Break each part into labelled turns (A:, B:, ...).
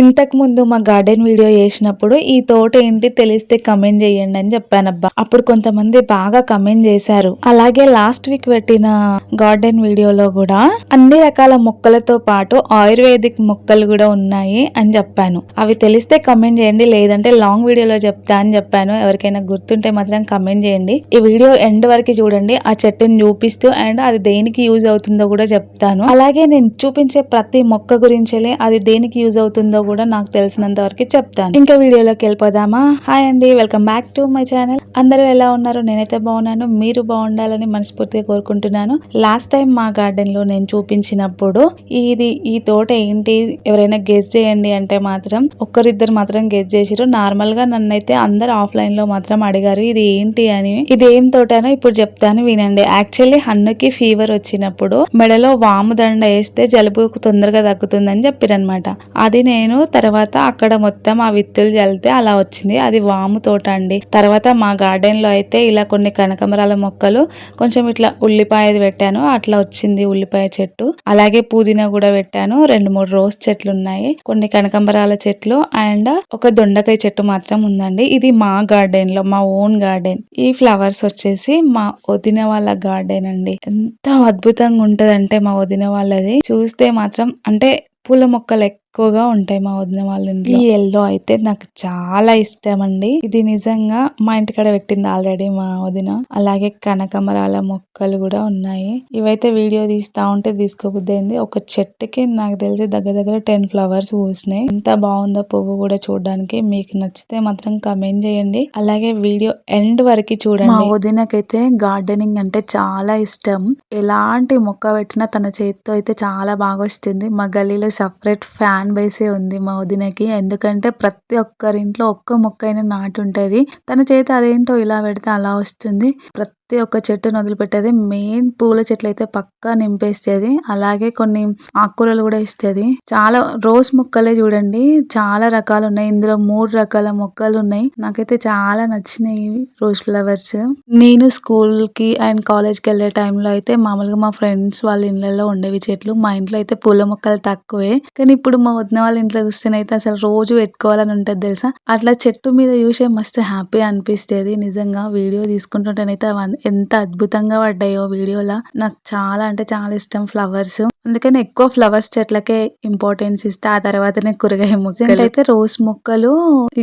A: ఇంతకు ముందు మా గార్డెన్ వీడియో చేసినప్పుడు ఈ తోట ఏంటి తెలిస్తే కమెంట్ చేయండి అని చెప్పానబ్బా. అప్పుడు కొంతమంది బాగా కమెంట్ చేశారు. అలాగే లాస్ట్ వీక్ పెట్టిన గార్డెన్ వీడియోలో కూడా అన్ని రకాల మొక్కలతో పాటు ఆయుర్వేదిక్ మొక్కలు కూడా ఉన్నాయి అని చెప్పాను. అవి తెలిస్తే కమెంట్ చేయండి లేదంటే లాంగ్ వీడియోలో చెప్తా అని చెప్పాను. ఎవరికైనా గుర్తుంటే మాత్రం కమెంట్ చేయండి. ఈ వీడియో ఎండ్ వరకు చూడండి. ఆ చెట్టుని చూపిస్తూ అండ్ అది దేనికి యూజ్ అవుతుందో కూడా చెప్తాను. అలాగే నేను చూపించే ప్రతి మొక్క గురించి అది దేనికి యూజ్ అవుతుందో కూడా నాకు తెలిసినంత వరకు చెప్తాను. ఇంకా వీడియోలోకి వెళ్ళిపోదామా? హాయ్ అండి welcome back to my channel. అందరూ ఎలా ఉన్నారు? నేనైతే బాగున్నాను. మీరు బాగుండాలని మనస్ఫూర్తిగా కోరుకుంటున్నాను. లాస్ట్ టైం మా గార్డెన్లో నేను చూపించినప్పుడు ఇది ఈ తోట ఏంటి? ఎవరైనా గెస్ చేయండి అంటే మాత్రం ఒక్కరిద్దరు మాత్రం గెస్ చేసిరు నార్మల్గా నన్నైతే అందరు ఆఫ్లైన్లో మాత్రం అడిగారు ఇది ఏంటి అని? ఇది ఏం తోటనో ఇప్పుడు చెప్తాను వినండి. యాక్చువల్లీ హన్నుకి ఫీవర్ వచ్చినప్పుడు మెడలో వాము దండ వేస్తే జలుబు తొందరగా తగ్గుతుందని చెప్పిరనమాట అది నేను తర్వాత అక్కడ మొత్తం ఆ విత్తులు చల్లితే అలా వచ్చింది. అది వాము తోట అండి. తర్వాత మా గార్డెన్లో అయితే ఇలా కొన్ని కనకమరాల మొక్కలు కొంచెం ఇట్లా ఉల్లిపాయది పెట్టాను. అట్లా వచ్చింది ఉల్లిపాయ చెట్టు. అలాగే పుదీనా కూడా పెట్టాను. రెండు మూడు రోజ్ చెట్లు ఉన్నాయి. కొన్ని కనకంబరాల చెట్లు అండ్ ఒక దొండకాయ చెట్టు మాత్రం ఉందండి. ఇది మా గార్డెన్లో మా ఓన్ గార్డెన్. ఈ ఫ్లవర్స్ వచ్చేసి మా వదిన వాళ్ళ గార్డెన్ అండి. ఎంత అద్భుతంగా ఉంటదంటే మా వదిన వాళ్ళది. చూస్తే మాత్రం అంటే పూల మొక్కలు ఎక్కువగా ఉంటాయి మా వదిన వాళ్ళ ఇంట్లో. ఈ ఎల్లో అయితే నాకు చాలా ఇష్టం అండి ఇది నిజంగా మా ఇంటికాడ పెట్టింది ఆల్రెడీ మా వదిన. అలాగే కనకమరాల మొక్కలు కూడా ఉన్నాయి. ఇవైతే వీడియో తీస్తా ఉంటే తీసుకోబుద్ది ఒక చెట్టుకి నాకు తెలిసి దగ్గర దగ్గర టెన్ ఫ్లవర్స్ పూసినాయి. ఎంత బాగుందో పువ్వు కూడా చూడడానికి. మీకు నచ్చితే మాత్రం కమెంట్ చేయండి. అలాగే వీడియో ఎండ్ వరకు చూడండి. మా వదినకైతే గార్డెనింగ్ అంటే చాలా ఇష్టం. ఎలాంటి మొక్క పెట్టినా తన చేతితో అయితే చాలా బాగా వస్తుంది. మా గల్లీలో సపరేట్ ఫ్యాన్ బేసే ఉంది మా వదినకి ఎందుకంటే ప్రతి ఒక్కరింట్లో ఒక్క మొక్క అయినా నాటు ఉంటుంది తన చేత అదేంటో ఇలా పెడితే అలా వస్తుంది. ప్రతి ఒక్క చెట్టును వదిలిపెట్టేది. మెయిన్ పూల చెట్లు అయితే పక్కా నింపేస్తుంది. అలాగే కొన్ని ఆకుకూరలు కూడా ఇస్తుంది. చాలా రోజ్ మొక్కలే చూడండి. చాలా రకాలు ఉన్నాయి ఇందులో మూడు రకాల మొక్కలు ఉన్నాయి నాకైతే చాలా నచ్చినాయి రోజ్ ఫ్లవర్స్. నేను స్కూల్కి అండ్ కాలేజ్కి వెళ్ళే టైంలో అయితే మామూలుగా మా ఫ్రెండ్స్ వాళ్ళ ఇళ్ళలో ఉండేవి చెట్లు. మా ఇంట్లో అయితే పూల మొక్కలు తక్కువే. కానీ ఇప్పుడు మా వదిన వాళ్ళ ఇంట్లో చూస్తేనైతే అసలు రోజు పెట్టుకోవాలని ఉంటుంది తెలుసా? అట్లా చెట్టు మీద చూసే మస్తు హ్యాపీ అనిపిస్తుంది. నిజంగా వీడియో తీసుకుంటుంటేనైతే ఎంత అద్భుతంగా పడ్డాయో వీడియోలో. నాకు చాలా అంటే చాలా ఇష్టం ఫ్లవర్స్. అందుకని ఎక్కువ ఫ్లవర్స్ చెట్లకే ఇంపార్టెన్స్ ఇస్తే ఆ తర్వాతనే కూరగాయ మొక్కలు. అయితే రోజ్ మొక్కలు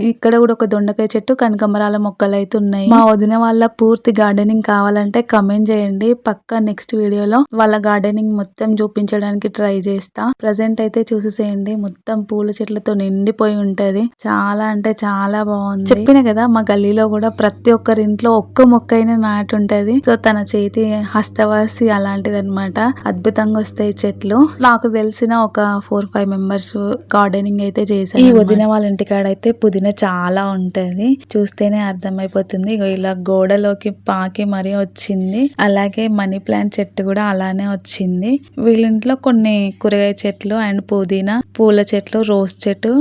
A: ఇక్కడ కూడా ఒక దొండకాయ చెట్టు కనకమరాల మొక్కలు అయితే ఉన్నాయి మా వదిన వాళ్ళ పూర్తి గార్డెనింగ్ కావాలంటే కమెంట్ చేయండి. పక్క నెక్స్ట్ వీడియోలో వాళ్ళ గార్డెనింగ్ మొత్తం చూపించడానికి ట్రై చేస్తా. ప్రజెంట్ అయితే చూసేసేయండి. మొత్తం పూల చెట్లతో నిండిపోయి ఉంటది. చాలా అంటే చాలా బాగుంది. చెప్పిన కదా మా గల్లీలో కూడా ప్రతి ఒక్కరి ఇంట్లో ఒక్క మొక్క అయినా నాటు ఉంటది సో తన చేతి హస్తవాసి అలాంటిది అనమాట అద్భుతంగా వస్తాయి చెట్లు. నాకు తెలిసిన ఒక ఫోర్ ఫైవ్ మెంబర్స్ గార్డెనింగ్ అయితే చేశారు ఈ వదిన వాళ్ళ ఇంటికాడ అయితే పుదీనా చాలా ఉంటది. చూస్తేనే అర్థమైపోతుంది. ఇలా గోడలోకి పాకి మరీ వచ్చింది. అలాగే మనీ ప్లాంట్ చెట్టు కూడా అలానే వచ్చింది. వీళ్ళింట్లో కొన్ని కూరగాయ చెట్లు అండ్ పుదీనా పూల చెట్లు రోజ్ చెట్టు.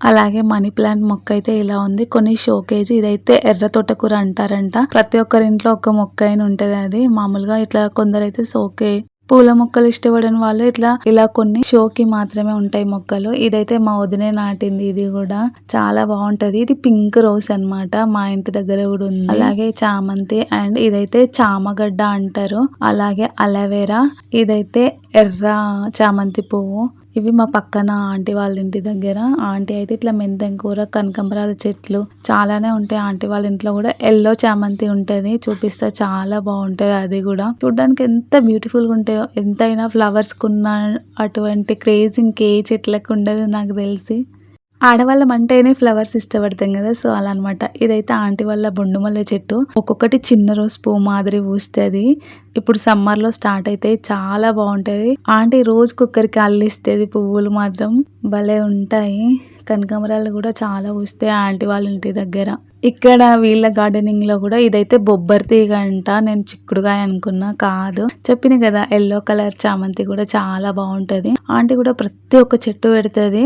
A: అలాగే మనీ ప్లాంట్ మొక్క అయితే ఇలా ఉంది. కొన్ని షోకేజ్ ఇదైతే ఎర్ర తోటకూర అంటారంట. ప్రతి ఒక్కరి ఇంట్లో ఒక మొక్క అయిన ఉంటది అది. మామూలుగా ఇట్లా కొందరైతే సోకే పూల మొక్కలు ఇష్టపడని వాళ్ళు ఇట్లా ఇలా కొన్ని షోకి మాత్రమే ఉంటాయి మొక్కలు. ఇదైతే మా వదినే నాటింది ఇది కూడా చాలా బాగుంటది. ఇది పింక్ రోజ్ అనమాట మా ఇంటి దగ్గర కూడా ఉంది. అలాగే చామంతి అండ్ ఇదైతే చామగడ్డ అంటారు. అలాగే అలవేరా ఇదైతే ఎర్ర చామంతి పువ్వు. ఇవి మా పక్కన ఆంటీ వాళ్ళ ఇంటి దగ్గర. ఆంటీ అయితే ఇట్లా మెంతం కూర కనకంబరాల చెట్లు చాలానే ఉంటాయి. ఆంటీ వాళ్ళ ఇంట్లో కూడా ఎల్లో చామంతి ఉంటుంది. చూపిస్తే చాలా బాగుంటుంది అది కూడా. చూడడానికి ఎంత బ్యూటిఫుల్గా ఉంటాయో ఎంతైనా ఫ్లవర్స్ కున్న అటువంటి క్రేజ్ ఇంకే చెట్లకు ఉండదు నాకు తెలిసి. ఆడవాళ్ళం అంటేనే ఫ్లవర్స్ ఇష్టపడతాం కదా సో అలా అనమాట ఇదైతే ఆంటీ వాళ్ళ బొండుమల్లె చెట్టు. ఒక్కొక్కటి చిన్న రోజు పువ్వు మాదిరి పూస్తుంది. ఇప్పుడు సమ్మర్లో స్టార్ట్ అయితే చాలా బాగుంటుంది. ఆంటీ రోజు కుక్కరికి అల్లిస్తుంది పువ్వులు మాత్రం. భలే ఉంటాయి. కనకాంబరాలు కూడా చాలా పూస్తాయి ఆంటీ వాళ్ళ ఇంటి దగ్గర. ఇక్కడ వీళ్ళ గార్డెనింగ్లో కూడా ఇదైతే బొబ్బరి తీగ అంట. నేను చిక్కుడుగాయ అనుకున్నా కాదు. చెప్పిన కదా ఎల్లో కలర్ చామంతి కూడా చాలా బాగుంటది. ఆంటీ కూడా ప్రతి ఒక్క చెట్టు పెడుతుంది.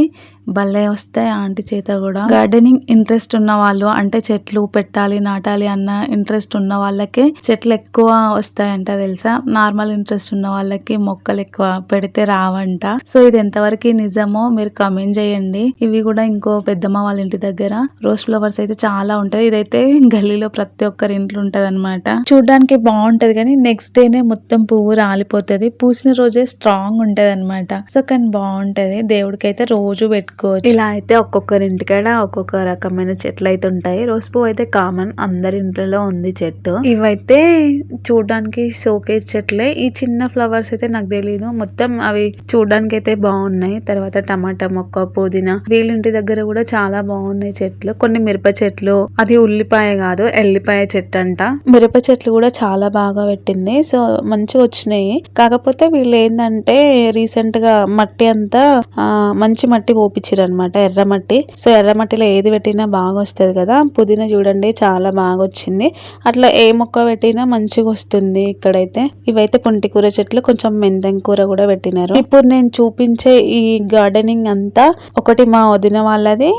A: భలే వస్తాయి ఆంటీ చేత కూడా. గార్డెనింగ్ ఇంట్రెస్ట్ ఉన్న వాళ్ళు అంటే చెట్లు పెట్టాలి నాటాలి అన్న ఇంట్రెస్ట్ ఉన్న వాళ్ళకే చెట్లు ఎక్కువ వస్తాయంట తెలుసా? నార్మల్ ఇంట్రెస్ట్ ఉన్న వాళ్ళకి మొక్కలు ఎక్కువ పెడితే రావంట. సో ఇది ఎంతవరకు నిజమో మీరు కమెంట్ చేయండి. ఇవి కూడా ఇంకో పెద్దమ్మ వాళ్ళ ఇంటి దగ్గర. రోజ్ ఫ్లవర్స్ అయితే చాలా ఉంటుంది ఇదైతే గల్లీలో ప్రతి ఒక్కరి ఇంట్లో ఉంటుంది అనమాట చూడడానికి బాగుంటది కానీ నెక్స్ట్ డేనే మొత్తం పువ్వు రాలిపోతది. పూసిన రోజే స్ట్రాంగ్ ఉంటది అనమాట సో కానీ బాగుంటది. దేవుడికి అయితే రోజు పెట్టుకోవచ్చు. ఇలా అయితే ఒక్కొక్కరి ఇంటికాడ ఒక్కొక్క రకమైన చెట్లు అయితే ఉంటాయి. రోజు పువ్వు అయితే కామన్ అందరి ఇంట్లో ఉంది చెట్టు. ఇవైతే చూడడానికి షోకేస్ చెట్లే. ఈ చిన్న ఫ్లవర్స్ అయితే నాకు తెలియదు మొత్తం అవి చూడడానికి అయితే బాగున్నాయి. తర్వాత టమాటా మొక్క పుదీనా వీళ్ళింటి దగ్గర కూడా చాలా బాగున్నాయి చెట్లు. కొన్ని మిరప చెట్లు అది ఉల్లిపాయ కాదు ఎల్లిపాయ చెట్టు అంట మిరప చెట్లు కూడా చాలా బాగా పెట్టింది. సో మంచిగా వచ్చినాయి. కాకపోతే వీళ్ళు ఏంటంటే రీసెంట్గా మట్టి అంతా మంచి మట్టి పోపించారు అనమాట ఎర్ర మట్టి. సో ఎర్ర మట్టిలో ఏది పెట్టినా బాగా వస్తుంది కదా. పుదీనా చూడండి చాలా బాగా వచ్చింది. అట్లా ఏ మొక్క పెట్టినా మంచిగా వస్తుంది ఇక్కడైతే. ఇవైతే పుంటి కూర చెట్లు కొంచెం మెంతం కూర కూడా పెట్టినారు. ఇప్పుడు నేను చూపించే ఈ గార్డెనింగ్ అంతా ఒకటి మా వదిన వాళ్ళది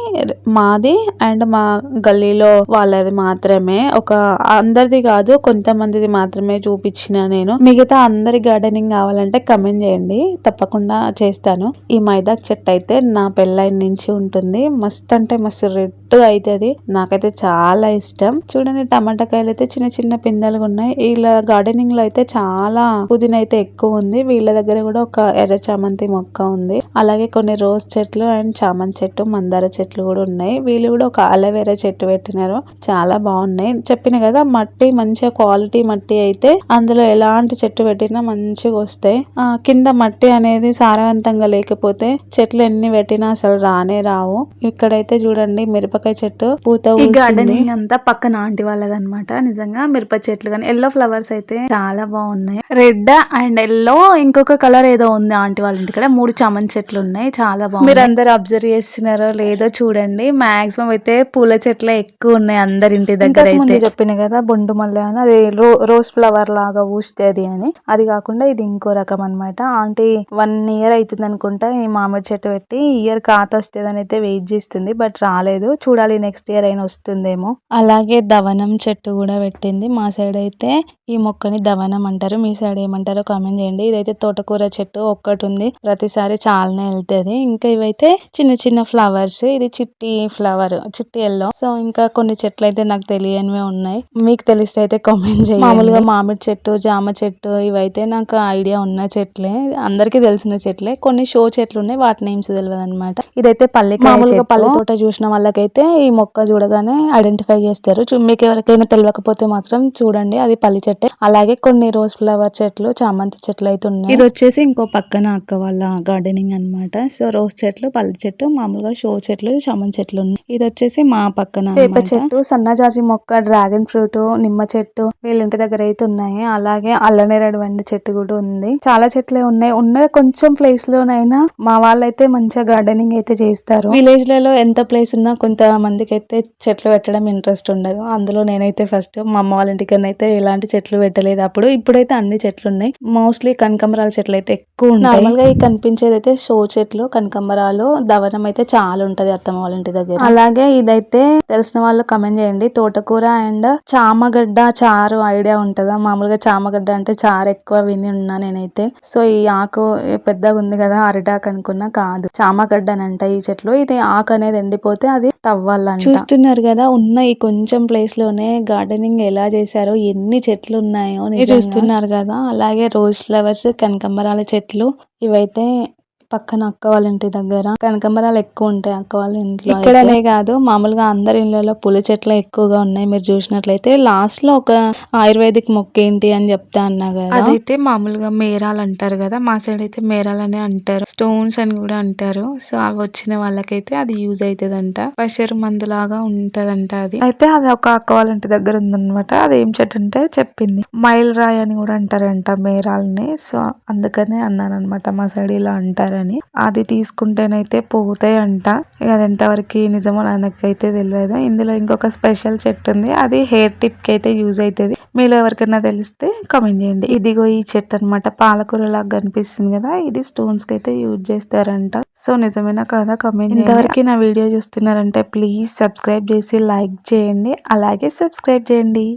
A: మాది అండ్ మా గల్లీలో వాళ్ళది మాత్రమే. ఒక అందరిది కాదు కొంతమందిది మాత్రమే చూపించిన నేను. మిగతా అందరి గార్డెనింగ్ కావాలంటే కమెంట్ చేయండి. తప్పకుండా చేస్తాను. ఈ మైదాక్ చెట్టు అయితే నా పెళ్ళైన నుంచి ఉంటుంది. మస్త్ అంటే మస్తు రెడ్ అవుతుంది నాకైతే చాలా ఇష్టం. చూడండి టమాటా కాయలు అయితే చిన్న చిన్న పిందెలుగా ఉన్నాయి ఇలా గార్డెనింగ్లో అయితే చాలా పుదీనా అయితే ఎక్కువ ఉంది వీళ్ళ దగ్గర కూడా ఒక ఎర్ర చామంతి మొక్క ఉంది. అలాగే కొన్ని రోజ్ చెట్లు అండ్ చామంతి చెట్టు మందార చెట్లు కూడా ఉన్నాయి. వీళ్ళు కూడా ఒక అలవేరా చెట్టు పెట్టినారు. చాలా బాగున్నాయి. చెప్పిన కదా మట్టి మంచిగా క్వాలిటీ మట్టి అయితే అందులో ఎలాంటి చెట్టు పెట్టినా మంచిగా వస్తాయి. ఆ కింద మట్టి అనేది సారవంతంగా లేకపోతే చెట్లు ఎన్ని పెట్టినా అసలు రానే రావు. ఇక్కడైతే చూడండి మిరపకాయ చెట్టు పూత
B: ఈ. గార్డెనింగ్ అంతా పక్కన ఆంటీ వాళ్ళదన్నమాట. నిజంగా మిరప చెట్లు కానీ ఎల్లో ఫ్లవర్స్ అయితే చాలా బాగున్నాయి. రెడ్ అండ్ ఎల్లో ఇంకొక కలర్ ఏదో ఉంది ఆంటీ వాళ్ళ ఇంటికాడ మూడు చామంతి చెట్లు ఉన్నాయి చాలా బాగుంది మీరు అందరు అబ్జర్వ్ చేస్తున్నారో లేదో చూడండి. మాక్సిమం అయితే పూల చెట్లే ఎక్కువ ఉన్నాయి అందరి ఇంటి దగ్గర అయితే.
A: చెప్పిన కదా బొండు మల్లె అని. అది రో- రోజ్ ఫ్లవర్ లాగా పూస్తుంది అని. అది కాకుండా ఇది ఇంకో రకం అన్నమాట. ఆంటీ వన్ ఇయర్ అవుతుంది అనుకుంటా ఈ మామిడి చెట్టు పెట్టి. ఇయర్ కాత వస్తుంది అని అయితే వెయిట్ చేస్తుంది బట్ రాలేదు. చూడాలి నెక్స్ట్ ఇయర్ అయినా వస్తుందేమో. అలాగే దవనం చెట్టు కూడా పెట్టింది. మా సైడ్ అయితే ఈ మొక్కని దవనం అంటారు. మీ సైడ్ ఏమంటారో కామెంట్ చేయండి. ఇదైతే తోటకూర చెట్టు ఒక్కటి ఉంది ప్రతిసారి చాలానే వెళ్తది. ఇంకా ఇవైతే చిన్న చిన్న ఫ్లవర్స్ ఇది చిట్టి ఫ్లవర్ చిట్టి ఎల్లో సో ఇంకా కొన్ని చెట్లు అయితే నాకు తెలియనివే ఉన్నాయి. మీకు తెలిస్తే అయితే కామెంట్ చేయండి. మామూలుగా మామిడి చెట్టు జామ చెట్టు ఇవైతే నాకు ఐడియా ఉన్న చెట్లే. అందరికీ తెలిసిన చెట్లే. కొన్ని షో చెట్లు ఉన్నాయి. వాటి నేమ్స్ తెలియదు అనమాట ఇదైతే పల్లి మామూలుగా పల్లి తోట చూసిన వాళ్ళకైతే ఈ మొక్క చూడగానే ఐడెంటిఫై చేస్తారు. మీకు ఎవరికైనా తెలియకపోతే మాత్రం చూడండి. అది పల్లి చెట్టే. అలాగే కొన్ని రోజ్ ఫ్లవర్ చెట్లు చామంతి చెట్లు అయితే ఉన్నాయి. ఇది వచ్చేసి ఇంకో పక్కన అక్క వాళ్ళ గార్డెనింగ్ అన్నమాట. సో రోజ్ చెట్లు పల్లి చెట్టు మామూలుగా షో చెట్లు చామంతి చెట్లు ఉన్నాయి. ఇది వచ్చేసి మా పక్కన వేప చెట్టు సన్నజాజి మొక్క డ్రాగన్ ఫ్రూట్ నిమ్మ చెట్టు వీళ్ళ ఇంటి దగ్గర అయితే ఉన్నాయి. అలాగే అల్లనేరేడు వెండి చెట్టు కూడా ఉంది. చాలా చెట్లే ఉన్నాయి. ఉన్న కొంచెం ప్లేస్ లోనైనా మా వాళ్ళైతే మంచిగా గార్డెనింగ్ అయితే చేస్తారు. విలేజ్లలో ఎంత ప్లేస్ ఉన్నా కొంత మందికి అయితే చెట్లు పెట్టడం ఇంట్రెస్ట్ ఉండదు. అందులో నేనైతే ఫస్ట్ మా అమ్మ వాళ్ళ ఇంటికన్నా అయితే ఎలాంటి చెట్లు పెట్టలేదు. అప్పుడు ఇప్పుడైతే అన్ని చెట్లు ఉన్నాయి. మోస్ట్లీ కనకంబరాల చెట్లు అయితే ఎక్కువ ఉంటాయి. నార్మల్గా ఈ కనిపించేది అయితే షో చెట్లు కనకంబరాలు దవనం అయితే చాలా ఉంటది అత్తమ్మ వాళ్ళ ఇంటి దగ్గర. అలాగే ఇదైతే తెలిసిన వాళ్ళు కమెంట్ చేయండి. తోటకూర అండ్ చామగడ్డ చారు ఐడియా ఉంటుందా? మామూలుగా చామగడ్డ అంటే చారు ఎక్కువ విని ఉన్నా నేనైతే. సో ఈ ఆకు పెద్దగా ఉంది కదా అరిటాకు అనుకున్నా కాదు. చామగడ్డ అని అంట ఈ చెట్లు. ఇది ఆకు అనేది ఎండిపోతే అది తవ్వాలంట చూస్తున్నారు కదా ఉన్న ఈ కొంచెం ప్లేస్లోనే గార్డెనింగ్ ఎలా చేశారో ఎన్ని చెట్లు ఉన్నాయో చూస్తున్నారు కదా అలాగే రోజ్ ఫ్లవర్స్ కనకంబరాల చెట్లు ఇవైతే పక్కన అక్క వాళ్ళ ఇంటి దగ్గర. కనకంబరాలు ఎక్కువ ఉంటాయి అక్క వాళ్ళ ఇంట్లో ఇక్కడనే కాదు మామూలుగా అందరి ఇళ్ళలో పులి చెట్లు ఎక్కువగా ఉన్నాయి. మీరు చూసినట్లయితే లాస్ట్లో ఒక ఆయుర్వేదిక్ మొక్క ఏంటి అని చెప్తా అన్నా కదా. అదైతే మామూలుగా మేరాలు అంటారు కదా. మా సైడ్ అయితే మేరాలనే అంటారు. స్టోన్స్ అని కూడా అంటారు. సో అవి వచ్చిన వాళ్ళకైతే అది యూజ్ అవుతుందంట పషర్ మందు లాగా ఉంటదంట అది. అయితే అది ఒక అక్క వాళ్ళ ఇంటి దగ్గర ఉందన్నమాట. అది ఏం చెట్టు అంటే చెప్పింది. మైల్ రాయ్ అని కూడా అంటారంట మేరాల్ని. సో అందుకనే అన్నాను అనమాట మా సైడ్ ఇలా అంటారని. అని. అది తీసుకుంటేనైతే పోతాయి అంట అది ఎంతవరకు నిజమో నాకైతే తెలియదు ఇందులో ఇంకొక స్పెషల్ చెట్టు ఉంది. అది హెయిర్ టిప్కి అయితే యూజ్ అవుతుంది మీలో ఎవరికైనా తెలిస్తే కామెంట్ చేయండి. ఇదిగో ఈ చెట్టు అన్నమాట. పాలకూర లాగా కనిపిస్తుంది కదా. ఇది స్టోన్స్కి అయితే యూజ్ చేస్తారంట. సో నిజమేనా కదా? కమెంట్ ఇంతవరకు నా వీడియో చూస్తున్నారంటే ప్లీజ్ సబ్స్క్రైబ్ చేసి లైక్ చేయండి. అలాగే సబ్స్క్రైబ్ చేయండి.